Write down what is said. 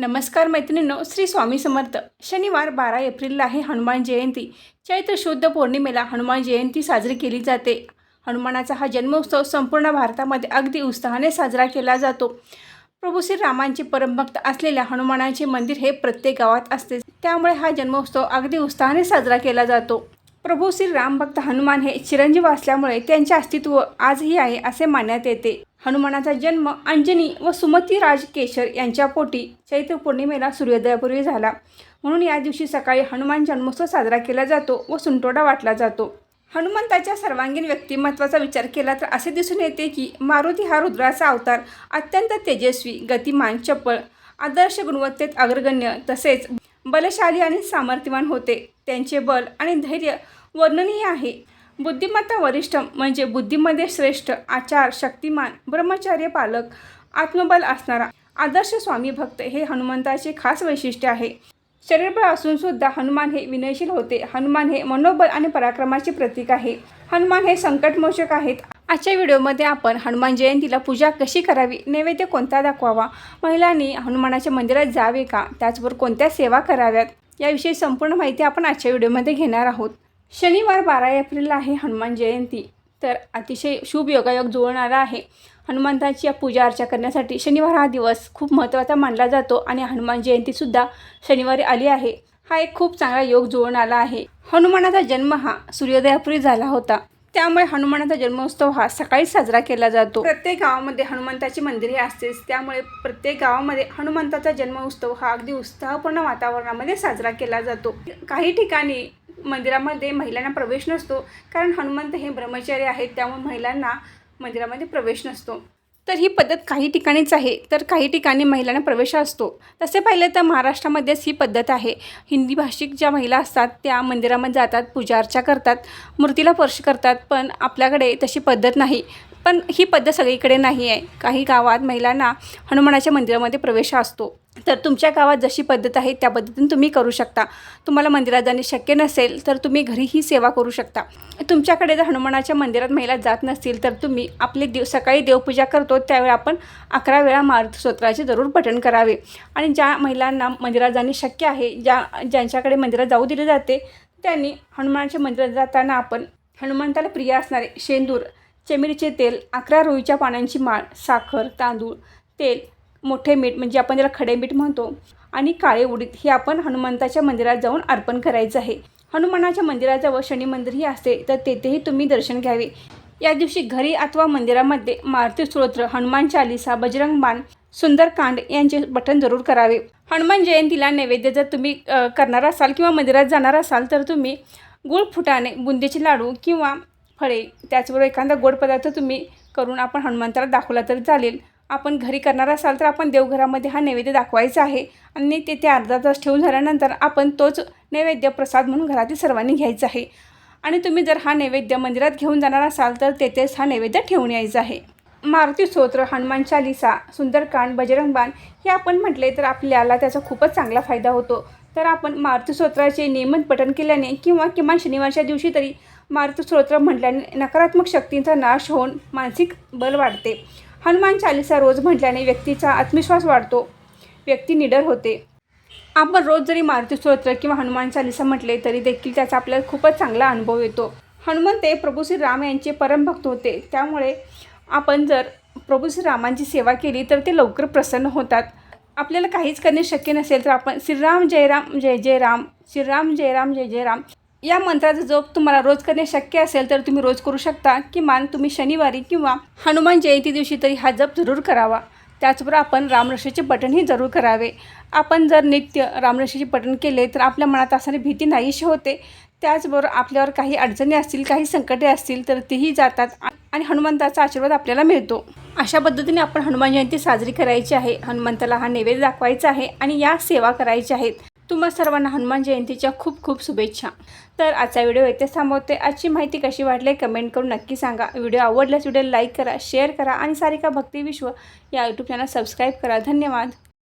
नमस्कार मैत्रिणींनो श्री स्वामी समर्थ. शनिवार बारा एप्रिलला आहे हनुमान जयंती. चैत्र शुद्ध पौर्णिमेला हनुमान जयंती साजरी केली जाते. हनुमानाचा हा जन्मोत्सव संपूर्ण भारतामध्ये अगदी उत्साहाने साजरा केला जातो. प्रभू श्रीरामांचे परमभक्त असलेल्या हनुमानाचे मंदिर हे प्रत्येक गावात असते. त्यामुळे हा जन्मोत्सव अगदी उत्साहाने साजरा केला जातो. प्रभू श्री रामभक्त हनुमान हे चिरंजीव असल्यामुळे त्यांचे अस्तित्व आजही आहे असे मानण्यात येते. हनुमानाचा जन्म अंजनी व सुमती राजकेशर यांच्या पोटी चैत्र पौर्णिमेला सूर्योदयापूर्वी झाला. म्हणून या दिवशी सकाळी हनुमान जन्मोत्सव साजरा केला जातो व सुंटोडा वाटला जातो. हनुमंताच्या सर्वांगीण व्यक्तिमत्वाचा विचार केला तर असे दिसून येते की मारुती हा रुद्राचा अवतार अत्यंत तेजस्वी गतिमान चपळ आदर्श गुणवत्तेत अग्रगण्य तसेच बलशाली आणि सामर्थ्यवान होते. त्यांचे बल आणि धैर्य वर्णनीय आहे. बुद्धिमत्ता वरिष्ठ म्हणजे बुद्धीमध्ये श्रेष्ठ आचार शक्तिमान ब्रह्मचार्य पालक आत्मबल असणारा आदर्श स्वामी भक्त हे हनुमंताचे खास वैशिष्ट्य आहे. शरीरबळ असून सुद्धा हनुमान हे विनयशील होते. हनुमान हे मनोबल आणि पराक्रमाचे प्रतीक आहे. हनुमान हे संकटमोचक आहेत. आजच्या व्हिडिओमध्ये आपण हनुमान जयंतीला पूजा कशी करावी नैवेद्य कोणता दाखवावा महिलांनी हनुमानाच्या मंदिरात जावे का त्याचबरोबर कोणत्या सेवा कराव्यात याविषयी संपूर्ण माहिती आपण आजच्या व्हिडिओमध्ये घेणार आहोत. शनिवार बारा एप्रिलला आहे हनुमान जयंती. तर अतिशय शुभ योगायोग जुळणारा आहे. हनुमंताची पूजा अर्चा करण्यासाठी शनिवार हा दिवस खूप महत्त्वाचा मानला जातो आणि हनुमान जयंतीसुद्धा शनिवारी आली आहे. हा एक खूप चांगला योग जुळून आला आहे. हनुमानाचा जन्म हा सूर्योदयापूर्वी झाला होता. त्यामुळे हनुमानाचा जन्मोत्सव हा सकाळीच साजरा केला जातो. प्रत्येक गावामध्ये हनुमंताची मंदिरे असतेच. त्यामुळे प्रत्येक गावामध्ये हनुमंताचा जन्मोत्सव हा अगदी उत्साहपूर्ण वातावरणामध्ये साजरा केला जातो. काही ठिकाणी मंदिरामध्ये महिलांना प्रवेश नसतो. कारण हनुमंत हे ब्रह्मचारी आहेत त्यामुळे महिलांना मंदिरामध्ये प्रवेश नसतो. तर ही पद्धत काही ठिकाणीच आहे. तर काही ठिकाणी महिलांना प्रवेश असतो. तसे पाहिलं तर महाराष्ट्रामध्येच ही पद्धत आहे. हिंदी भाषिक ज्या महिला असतात त्या मंदिरामध्ये जातात पूजा अर्चा करतात मूर्तीला स्पर्श करतात पण आपल्याकडे तशी पद्धत नाही. पण ही पद्धत सगळीकडे नाही आहे. काही गावात महिलांना हनुमानाच्या मंदिरामध्ये प्रवेश असतो. तर तुमच्या गावात जशी पद्धत आहे त्या पद्धतीने तुम्ही करू शकता. तुम्हाला मंदिरात जाणे शक्य नसेल तर तुम्ही घरी ही सेवा करू शकता. तुमच्याकडे जर हनुमानाच्या मंदिरात महिला जात नसतील तर तुम्ही आपले देव सकाळी देवपूजा करतो त्यावेळी आपण अकरा वेळा मारुतीस्तोत्राचे जरूर पठण करावे. आणि ज्या महिलांना मंदिरात जाणे शक्य आहे ज्या ज्यांच्याकडे मंदिरात जाऊ दिले जाते त्यांनी हनुमानाच्या मंदिरात जाताना आपण हनुमंताला प्रिय असणारे शेंदूर चमेलीचे तेल अकरा रोईच्या पानांची माळ साखर तांदूळ तेल मोठे मीठ म्हणजे आपण त्याला खडे मीठ म्हणतो आणि काळे उडीद हे आपण हनुमंताच्या मंदिरात जाऊन अर्पण करायचं आहे. हनुमानाच्या मंदिराजवळ शनी मंदिरही असते तर तेथेही तुम्ही दर्शन घ्यावे. या दिवशी घरी अथवा मंदिरामध्ये मारुती स्तोत्र हनुमान चालिसा बजरंग बाण सुंदरकांड यांचे पठण जरूर करावे. हनुमान जयंतीला नैवेद्य जर तुम्ही करणार असाल किंवा मंदिरात जाणार असाल तर तुम्ही गुळ फुटाणे बुंदीचे लाडू किंवा फळे त्याचबरोबर एखादा गोड पदार्थ तुम्ही करून आपण हनुमंताला दाखवला तरी चालेल. आपण घरी करणार असाल तर आपण देवघरामध्ये हा नैवेद्य दाखवायचा आहे. आणि तेथे अर्धा तास ठेवून झाल्यानंतर आपण तोच नैवेद्य प्रसाद म्हणून घरातील सर्वांनी घ्यायचा आहे. आणि तुम्ही जर हा नैवेद्य मंदिरात घेऊन जाणार असाल तर तेथेच हा नैवेद्य ठेवून यायचा आहे. मारुती स्तोत्र हनुमान चालिसा सुंदरकांड बजरंगबाण हे आपण म्हटले तर आपल्याला त्याचा खूपच चांगला फायदा होतो. तर आपण मारुती स्तोत्राचे नियमित पठण केल्याने किंवा किमान शनिवारच्या दिवशी तरी मारुती स्तोत्र म्हटल्याने नकारात्मक शक्तींचा नाश होऊन मानसिक बल वाढते. हनुमान चालिसा रोज म्हटल्याने व्यक्तीचा आत्मविश्वास वाढतो. व्यक्ती निडर होते. आपण रोज जरी मारुती स्तोत्र किंवा हनुमान चालिसा म्हटले तरी देखील त्याचा आपल्याला खूपच चांगला अनुभव येतो. हनुमंत हे प्रभू श्री राम यांचे परमभक्त होते. त्यामुळे आपण जर प्रभू श्री रामांची सेवा केली तर ते लवकर प्रसन्न होतात. आपल्याला काहीच करणे शक्य नसेल तर आपण श्रीराम जय राम जय जय राम श्रीराम जय राम जय जय राम या मंत्राचा जप तुम्हाला रोज करणे शक्य असेल तर तुम्ही रोज करू शकता किमान तुम्ही शनिवारी किंवा हनुमान जयंती दिवशी तरी हा जप जरूर करावा. त्याचबरोबर आपण रामरक्षेचे पठणही जरूर करावे. आपण जर नित्य रामरक्षेचे पठण केले तर आपल्या मनात असणारी भीती नाहीशी होते. त्याचबरोबर आपल्यावर काही अडचणी असतील काही संकटे असतील तर तीही जातात आणि हनुमंताचा आशीर्वाद आपल्याला मिळतो. अशा पद्धतीने आपण हनुमान जयंती साजरी करायची आहे. हनुमंताला हा नैवेद्य दाखवायचा आहे आणि या सेवा करायच्या आहेत. तुम्हा सर्वांना हनुमान जयंतीच्या खूप खूप शुभेच्छा. तर आजचा व्हिडिओ इथे थांबवते. आजची माहिती कशी वाटली कमेंट करून नक्की सांगा. व्हिडिओ आवडल्यास व्हिडिओ लाईक करा शेअर करा आणि सारिका भक्ती विश्व या यूट्यूब चॅनल सबस्क्राईब करा. धन्यवाद.